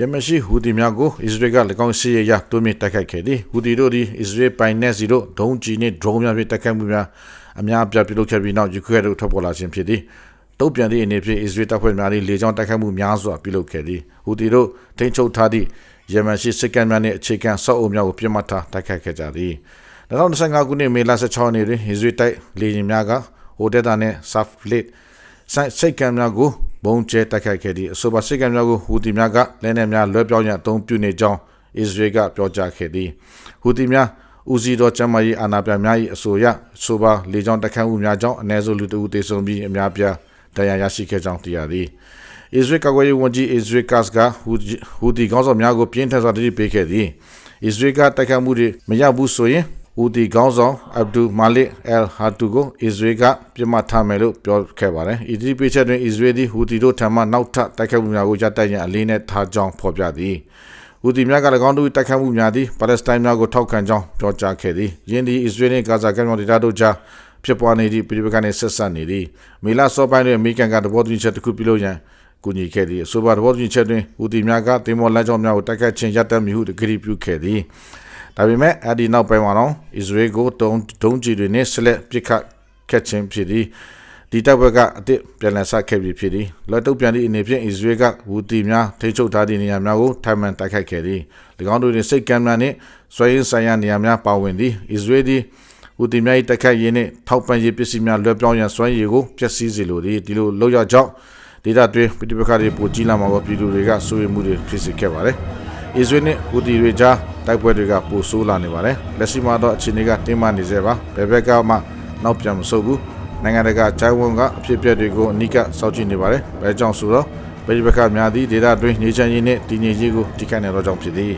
ယမရှိဟူဒီများကိုအစ္စရေးက၎င်းစီရရတိုးမြင့်တိုက်ခိုက်ခဲ့သည်ဟူဒီတို့သည်အစ္စရေးပိုင်နက်စီတို့ဒုံးကျည်နှင့်ဒရုန်းများဖြင့်တိုက်ခိုက်မှုများအများအပြားပြုလုပ်ခဲ့ပြီးနောက်ယူကရိန်းတို့ထွက်ပေါ်လာခြင်းဖြစ်သည်တုတ်ပြန်သည့်အနေဖြင့်အစ္စရေးတပ်ဖွဲ့များသည်လေကြောင်းတိုက်ခိုက်မှုများစွာပြုလုပ်ခဲ့သည်ဟူဒီတို့ထိန်းချုပ်ထားသည့်ယမရှိစစ်ကန်များနှင့်အခြေခံစောက်အုပ်များကိုပြစ်မှတ်ထားတိုက်ခိုက်ခဲ့ကြသည်2025ခုနှစ်မေလ16ရက်နေ့တွင်အစ္စရေးတိုက်လေယာဉ်များကဟိုတယ်တာနှင့်ဆာဖလစ်ဆိုင်စိတ်ကံများကို ဘုံကျဲတိုက်ခိုက်ခဲ့သည့်အဆိုပါစိတ်ကံများကိုဟူတီများကလက်နက်များလွှဲပြောင်းရန်အသုံးပြုနေကြောင်းအစ္စရေးကပြောကြားခဲ့သည်ဟူတီများဦးစီးတော်ကျမ်းမာရေးအာဏာပြများ၏အဆိုအရဆိုပါလေကြောင်းတိုက်ခိုက်မှုများကြောင့်အ ਨੇ စုလူတဦးသေဆုံးပြီးအများပြားတရားရရှိခဲ့ကြောင်းသိရသည်အစ္စရေးကာကွယ်ရေးဝန်ကြီးအစ္စရေးကတ်ကဟူဟူတီကောင်းဆောင်များကိုပြင်းထန်စွာတတိပေးခဲ့သည်အစ္စရေးကတိုက်ခိုက်မှုတွေမရဘူးဆိုရင် ဦးဒီကောင်းဆောင်အဗ်ဒူမာလစ်အယ်ဟာတူကိုအစ္စရေးကပြစ်မှတ်ထားမယ်လို့ပြောခဲ့ပါတယ်။ဤဒီပိချက်တွင်အစ္စရေးသည်ဟူဒီတို့ထံမှနောက်ထပ်တိုက်ခိုက်မှုများကိုရပ်တန့်ရန်အလေးနဲ့ထားကြောင်းဖော်ပြသည်။ဟူဒီများက၎င်းတို့၏တိုက်ခိုက်မှုများသည်ပါလက်စတိုင်းများကိုထောက်ခံကြောင်းပြောကြားခဲ့သည်။ယင်းသည်အစ္စရေးနှင့်ဂါဇာကမ်းမြောင်ဒေသတို့ကြားဖြစ်ပွားနေသည့်ပြည်ပကနေဆက်ဆက်နေသည်။မေလစောပိုင်းတွင်အမေရိကန်ကသဘောတူညီချက်တစ်ခုပြုလုပ်ရန်ကူညီခဲ့သည်။အဆိုပါသဘောတူညီချက်တွင်ဟူဒီများကတင်မောလမ်းကြောင်းများကိုတိုက်ခိုက်ခြင်းရပ်တန့်မည်ဟုတကတိပြုခဲ့သည်။ ဒါပေမဲ့အဲ့ဒီနောက်ပိုင်းမှာတော့အစ္စရေးကိုတုံးဒုံးကြီးတွေနဲ့ဆက်လက်ပစ်ခတ်ခဲ့ခြင်းဖြစ်သည်ဒီတပ်ဘက်ကအစ်ပြန်လည်ဆက်ခဲ့ပြီးဖြစ်သည်လက်တုပ်ပြန်သည့်အနေဖြင့်အစ္စရေးကဝူတီများထိချုပ်ထားသည့်နေရာများကိုထိုင်မှန်တိုက်ခိုက်ခဲ့သည်၎င်းတို့တွင်စိတ်ကမ်းများနှင့်ဆွဲရင်းဆိုင်ရာနေရာများပါဝင်သည်အစ္စရေးသည်ဝူတီများ၏တိုက်ခိုက်ရေးနှင့်ထောက်ပံ့ရေးပစ္စည်းများလွှဲပြောင်းရန်စွမ်းရည်ကိုပျက်စီးစေလိုသည်ဒီလိုလောက်ရကြောင်းဒေတာတွင်ပြည်ပခါတွေပိုကြီးလာမှာပေါ်ပြည်သူတွေကစိုးရိမ်မှုတွေဖြစ်စေခဲ့ပါတယ် အစ္စရေးနှင့်ဟူတီတွေကြားတိုက်ပွဲတွေကပိုဆိုးလာနေပါတယ်လက်ရှိမှာတော့အခြေအနေကတင်းမာနေသေးပါဘယ်ဘက်ကမှနောက်ပြန်မဆုတ်ဘူးနိုင်ငံတကာဂျိုင်းဝန်ကအဖြစ်အပျက်တွေကိုအနိကစောင့်ကြည့်နေပါတယ်ဘယ်ကြောင့်ဆိုတော့ပြည်ပခါများသည့်ဒေတာတွင်နေချမ်းရေးနှင့်တည်ငြိမ်ရေးကိုတိခိုက်နေတော့ကြောင့်ဖြစ်သည်